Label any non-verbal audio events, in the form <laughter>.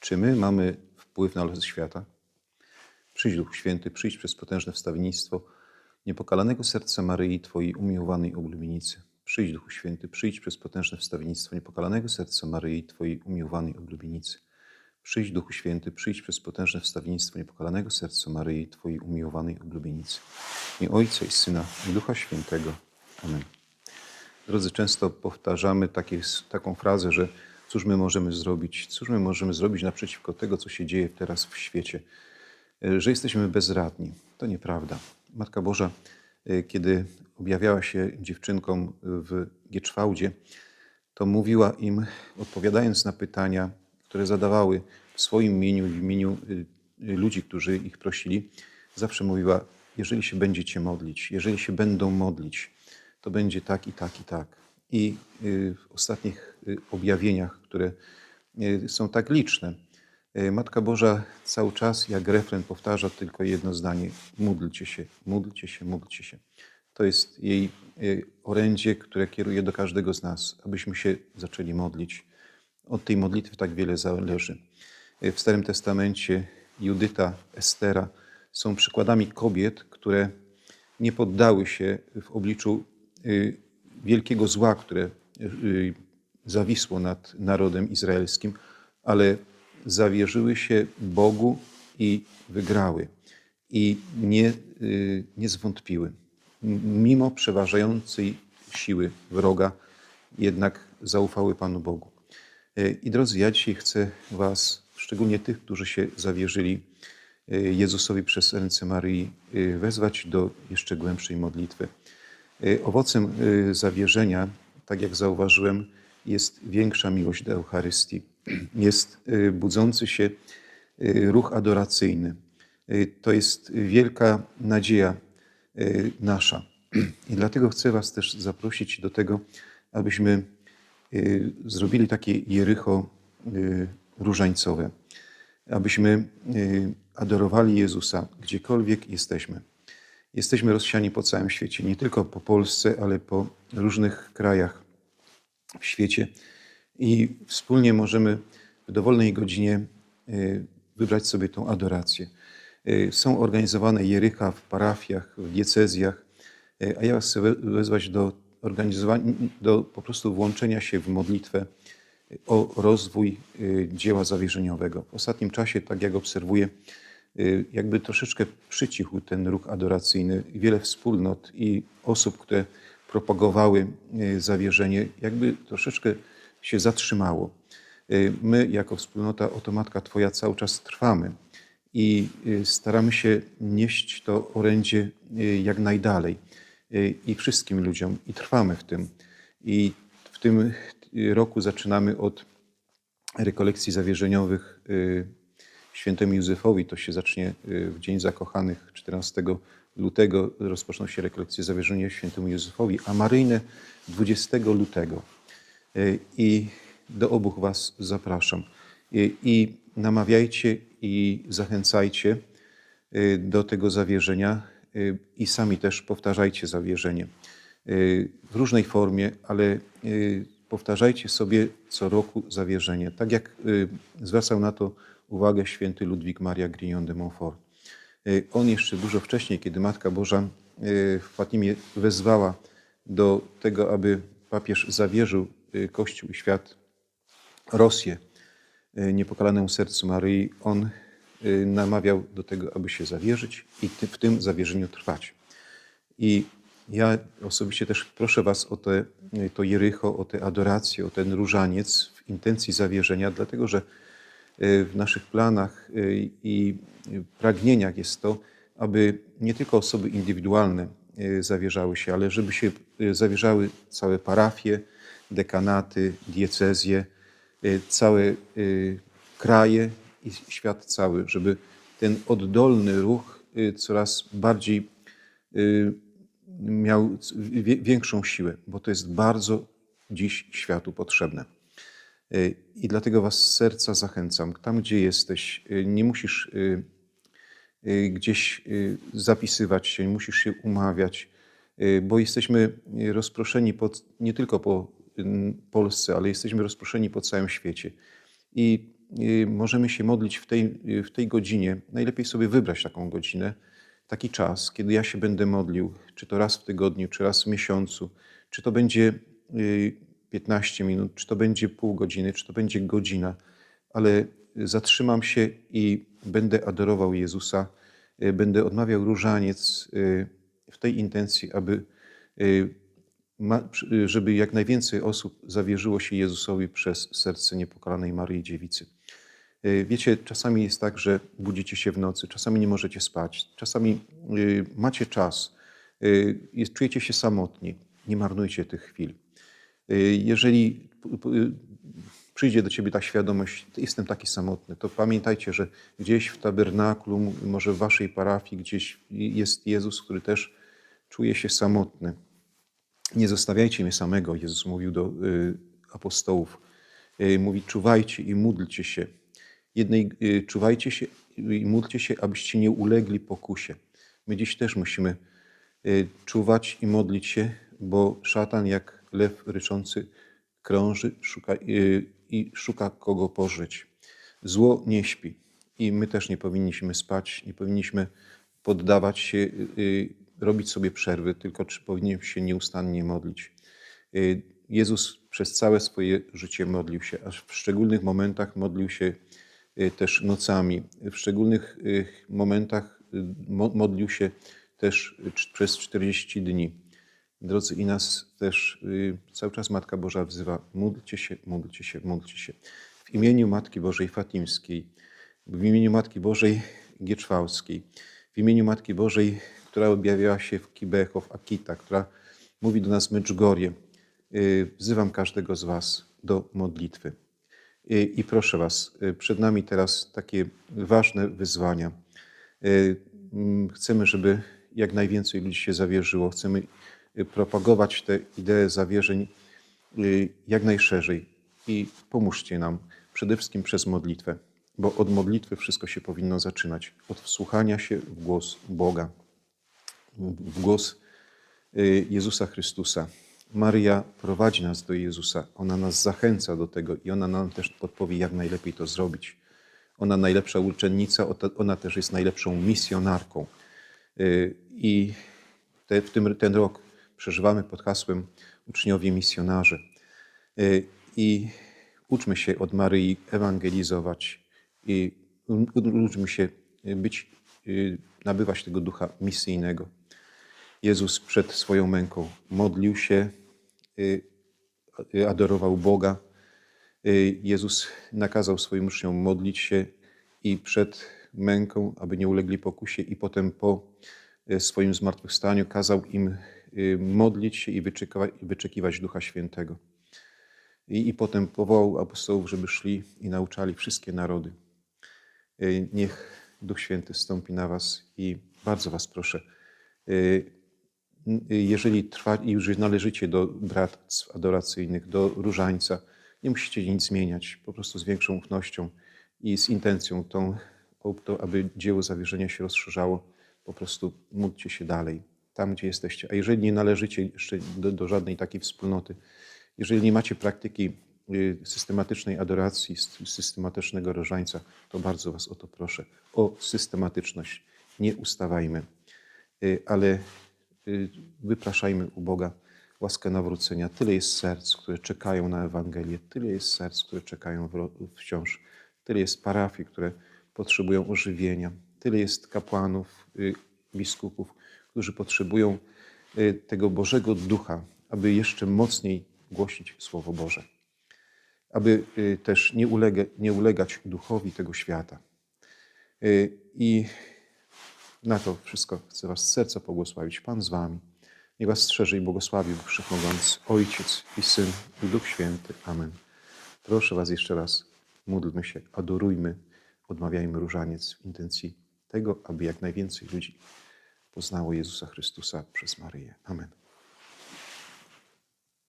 Czy my mamy wpływ na los świata? Przyjdź Duchu Święty, przyjdź przez potężne wstawiennictwo niepokalanego serca Maryi, Twojej umiłowanej oblubienicy. Przyjdź Duchu Święty, przyjdź przez potężne wstawiennictwo niepokalanego serca Maryi, Twojej umiłowanej oblubienicy. Przyjdź Duchu Święty, przyjdź przez potężne wstawiennictwo niepokalanego serca Maryi, Twojej umiłowanej oblubienicy. I Ojca i Syna i Ducha Świętego. Amen. Drodzy, często powtarzamy takie, taką frazę, że cóż my możemy zrobić, cóż my możemy zrobić naprzeciwko tego, co się dzieje teraz w świecie, E, że jesteśmy bezradni. To nieprawda. Matka Boża, e, kiedy objawiała się dziewczynkom w Gieczwałdzie, to mówiła im, odpowiadając na pytania, które zadawały w swoim imieniu i w imieniu e, ludzi, którzy ich prosili, zawsze mówiła, jeżeli się będziecie modlić, jeżeli się będą modlić, to będzie tak i tak i tak. I w ostatnich objawieniach, które są tak liczne, Matka Boża cały czas jak refren powtarza tylko jedno zdanie: módlcie się, módlcie się, módlcie się. To jest jej orędzie, które kieruje do każdego z nas, abyśmy się zaczęli modlić. Od tej modlitwy tak wiele zależy. W Starym Testamencie Judyta, Estera są przykładami kobiet, które nie poddały się w obliczu wielkiego zła, które zawisło nad narodem izraelskim, ale zawierzyły się Bogu i wygrały. I nie, y, nie zwątpiły. Mimo przeważającej siły wroga, jednak zaufały Panu Bogu. Y, I drodzy, ja dzisiaj chcę Was, szczególnie tych, którzy się zawierzyli y, Jezusowi przez ręce Maryi, wezwać do jeszcze głębszej modlitwy. Owocem zawierzenia, tak jak zauważyłem, jest większa miłość do Eucharystii <clears throat> jest y, budzący się y, ruch adoracyjny. Y, to jest wielka nadzieja nasza. <clears throat> I dlatego chcę Was też zaprosić do tego, abyśmy zrobili takie Jericho różańcowe, abyśmy adorowali Jezusa gdziekolwiek jesteśmy. Jesteśmy rozsiani po całym świecie, nie tylko po Polsce, ale po różnych krajach w świecie i wspólnie możemy w dowolnej godzinie y, wybrać sobie tą adorację. Y, są organizowane jerycha w parafiach, w diecezjach, y, a ja chcę wezwać do organizowania, do po prostu włączenia się w modlitwę o rozwój dzieła zawierzeniowego. W ostatnim czasie, tak jak obserwuję, jakby troszeczkę przycichł ten ruch adoracyjny. Wiele wspólnot i osób, które propagowały zawierzenie, jakby troszeczkę się zatrzymało. Y, my, jako wspólnota Oto Matka Twoja, cały czas trwamy i y, staramy się nieść to orędzie y, jak najdalej i wszystkim ludziom, i trwamy w tym. I w tym roku zaczynamy od rekolekcji zawierzeniowych świętemu Józefowi. To się zacznie w Dzień Zakochanych, 14 lutego rozpoczną się rekolekcje zawierzenia świętemu Józefowi, a maryjne 20 lutego. E, I do obu Was zapraszam. I, e, I namawiajcie i zachęcajcie do tego zawierzenia i sami też powtarzajcie zawierzenie w różnej formie, ale powtarzajcie sobie co roku zawierzenie. Tak jak zwracał na to uwagę święty Ludwik Maria Grignon de Montfort. On jeszcze dużo wcześniej, kiedy Matka Boża w Fatimie wezwała do tego, aby papież zawierzył Y, Kościół i świat, Rosję y, niepokalanemu sercu Maryi, on y, namawiał do tego, aby się zawierzyć i w tym zawierzeniu trwać. I ja osobiście też proszę Was o te, to Jericho, o tę adorację, o ten różaniec w intencji zawierzenia, dlatego że w naszych planach i pragnieniach jest to, aby nie tylko osoby indywidualne zawierzały się, ale żeby się zawierzały całe parafie, dekanaty, diecezje, y, całe y, kraje i świat cały, żeby ten oddolny ruch y, coraz bardziej miał większą siłę, bo to jest bardzo dziś światu potrzebne. I dlatego Was z serca zachęcam, tam gdzie jesteś, nie musisz gdzieś zapisywać się, nie musisz się umawiać, bo jesteśmy rozproszeni pod, nie tylko po Polsce, ale jesteśmy rozproszeni po całym świecie. I y, możemy się modlić w tej, y, w tej godzinie. Najlepiej sobie wybrać taką godzinę, taki czas, kiedy ja się będę modlił, czy to raz w tygodniu, czy raz w miesiącu, czy to będzie y, 15 minut, czy to będzie pół godziny, czy to będzie godzina, ale zatrzymam się i będę adorował Jezusa, y, będę odmawiał różaniec y, w tej intencji, aby, y, żeby jak najwięcej osób zawierzyło się Jezusowi przez serce niepokalanej Maryi Dziewicy. Wiecie, czasami jest tak, że budzicie się w nocy, czasami nie możecie spać, czasami macie czas, czujecie się samotni. Nie marnujcie tych chwil. Y, Jeżeli p- y, przyjdzie do ciebie ta świadomość, jestem taki samotny, to pamiętajcie, że gdzieś w tabernakulum, może w waszej parafii, gdzieś jest Jezus, który też czuje się samotny. Nie zostawiajcie mnie samego, Jezus mówił do y, apostołów. Y, mówi, czuwajcie i módlcie się. Jednej, y, czuwajcie się i módlcie się, abyście nie ulegli pokusie. My dziś też musimy y, czuwać i modlić się, bo szatan jak lew ryczący krąży szuka, y, i szuka kogo pożyć. Zło nie śpi i my też nie powinniśmy spać, nie powinniśmy poddawać się, y, y, robić sobie przerwy, tylko czy powinniśmy się nieustannie modlić. Y, Jezus przez całe swoje życie modlił się, aż w szczególnych momentach modlił się y, też nocami. W szczególnych y, momentach mo- modlił się też przez 40 dni. Drodzy, i nas też y, cały czas Matka Boża wzywa, módlcie się, módlcie się, módlcie się. W imieniu Matki Bożej Fatimskiej, w imieniu Matki Bożej Gieczwałskiej, w imieniu Matki Bożej, która objawiała się w Kibecho, w Akita, która mówi do nas w Medjugorje, y, wzywam każdego z Was do modlitwy. I, I proszę Was, y, przed nami teraz takie ważne wyzwania. Y, Chcemy, żeby jak najwięcej ludzi się zawierzyło. Chcemy y, propagować te idee zawierzeń y, jak najszerzej. I pomóżcie nam przede wszystkim przez modlitwę, bo od modlitwy wszystko się powinno zaczynać. Od wsłuchania się w głos Boga, w głos y, Jezusa Chrystusa. Maryja prowadzi nas do Jezusa, ona nas zachęca do tego i ona nam też podpowie, jak najlepiej to zrobić. Ona najlepsza uczennica, ona też jest najlepszą misjonarką. Y, I te, w tym, ten rok przeżywamy pod hasłem Uczniowie Misjonarze. Y, I uczmy się od Maryi ewangelizować i uczmy się być, y, nabywać tego ducha misyjnego. Jezus przed swoją męką modlił się, y, y, adorował Boga. Y, Jezus nakazał swoim uczniom modlić się i przed męką, aby nie ulegli pokusie, i potem po y, swoim zmartwychwstaniu kazał im y, modlić się i wyczekiwać, Ducha Świętego. I, I potem powołał apostołów, żeby szli i nauczali wszystkie narody. Y, Niech Duch Święty stąpi na Was i bardzo Was proszę, y, jeżeli trwa, już należycie do bractw adoracyjnych, do różańca, nie musicie nic zmieniać, po prostu z większą ufnością i z intencją tą, aby dzieło zawierzenia się rozszerzało, po prostu módlcie się dalej, tam gdzie jesteście. A jeżeli nie należycie jeszcze do, do żadnej takiej wspólnoty, jeżeli nie macie praktyki y, systematycznej adoracji, sy- systematycznego różańca, to bardzo Was o to proszę, o systematyczność. Nie ustawajmy, y, ale y, wypraszajmy u Boga łaskę nawrócenia. Tyle jest serc, które czekają na Ewangelię, tyle jest serc, które czekają wciąż, tyle jest parafii, które potrzebują ożywienia, tyle jest kapłanów, biskupów, którzy potrzebują y, tego Bożego Ducha, aby jeszcze mocniej głosić Słowo Boże, aby y, też nie, ulega, nie ulegać duchowi tego świata. Y, I na to wszystko chcę Was z serca pobłogosławić. Pan z Wami. Niech Was strzeże i błogosławi Bóg Wszechmogący, Ojciec i Syn i Duch Święty. Amen. Proszę Was jeszcze raz, módlmy się, adorujmy, odmawiajmy różaniec w intencji tego, aby jak najwięcej ludzi poznało Jezusa Chrystusa przez Maryję. Amen.